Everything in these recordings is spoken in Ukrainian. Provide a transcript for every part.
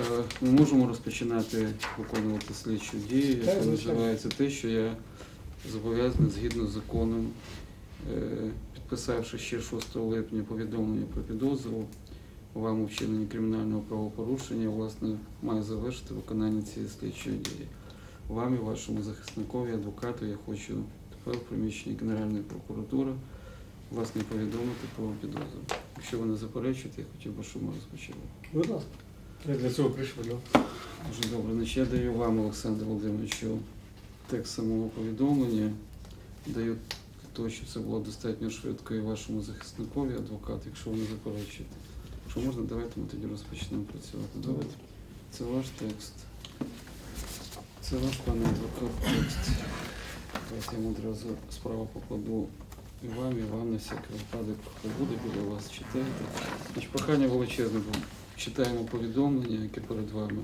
Е, Ми можемо розпочинати виконувати слідчу дію, яка називається те, що я зобов'язаний згідно з законом, е, підписавши ще 6 липня повідомлення про підозру вам у вчиненні кримінального правопорушення, власне, маю завершити виконання цієї слідчої дії. Вам і вашому захисникові, адвокату, я хочу тепер в приміщенні Генеральної прокуратури власне повідомити про підозру. Якщо ви не заперечуєте, я хотів би, щоб ми розпочали. Будь ласка. Я для цього прийшов. Да. Дуже добре. Значить, я даю вам, Олександр Володимировичу, текст самого повідомлення. Даю того, щоб це було достатньо швидко і вашому захисникові, адвокат, якщо ви не заперечуєте. Якщо можна, давайте ми тоді розпочнемо працювати. Давайте. Це ваш текст. Це ваш пане адвокат текст. Давайте я йому одразу справу покладу і вам, і вам на всякий випадок, хто буде біля вас, читайте. Значить, прохання величезне. бо Читаємо повідомлення, яке перед вами.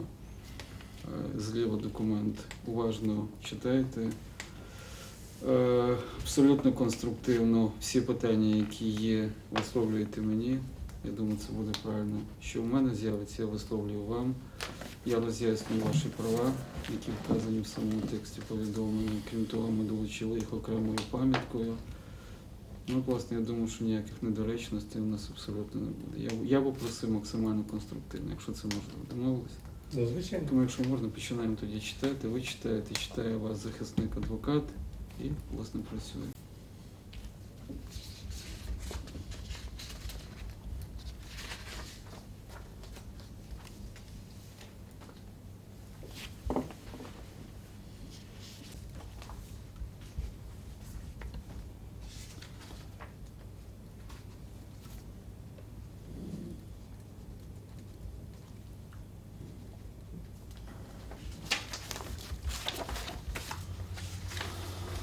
Е, Зліва документ. Уважно читайте. Е, Абсолютно конструктивно всі питання, які є, висловлюєте мені. Я думаю, це буде правильно. Що в мене з'явиться, я висловлюю вам. Я роз'яснюю ваші права, які вказані в самому тексті повідомлення. Крім того, ми долучили їх окремою пам'яткою. Ну, власне, я думаю, що ніяких недоречностей у нас абсолютно не буде. Я, я попросив максимально конструктивно, якщо це можливо. домовилися. Ну, звичайно. Тому, якщо можна, починаємо тоді читати. Ви читаєте, читає вас захисник адвокат і, власне, працює.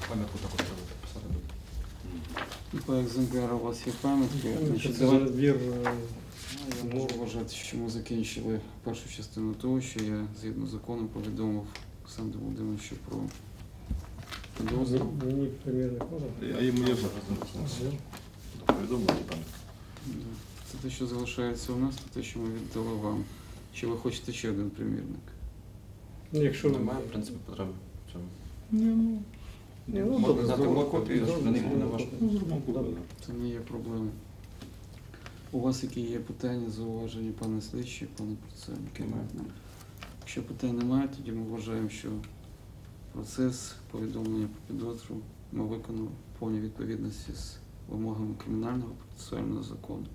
Пам'ятку також треба підписати буде. І по екземпляру у вас є пам'ятки. Значить, Це давай- розбір. е, Я можу вважати, що ми закінчили першу частину того, що я згідно з законом повідомив Олександру Володимировичу про підозру. Мені примірник можна? А йому є вже повідомлення. Да. Це те, що залишається у нас, це те, що ми віддали вам. Чи ви хочете ще один примірник? Ну, Якщо Немає, в принципі, потреби в цьому. Ні, ну, Можна добре, взяти зробимо копію, щоб не на вашу. копію. Ну, зробимо копію. Це не є проблеми. У вас які є питання, зауваження, пане слідчий, пане? Немає. Якщо питань немає, тоді ми вважаємо, що процес повідомлення про підозру ми виконали в повній відповідності з вимогами кримінального процесуального закону.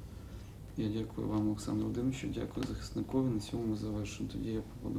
Я дякую вам, Олександр Володимирович, дякую захисникові. На цьому ми завершимо. Тоді я побуду.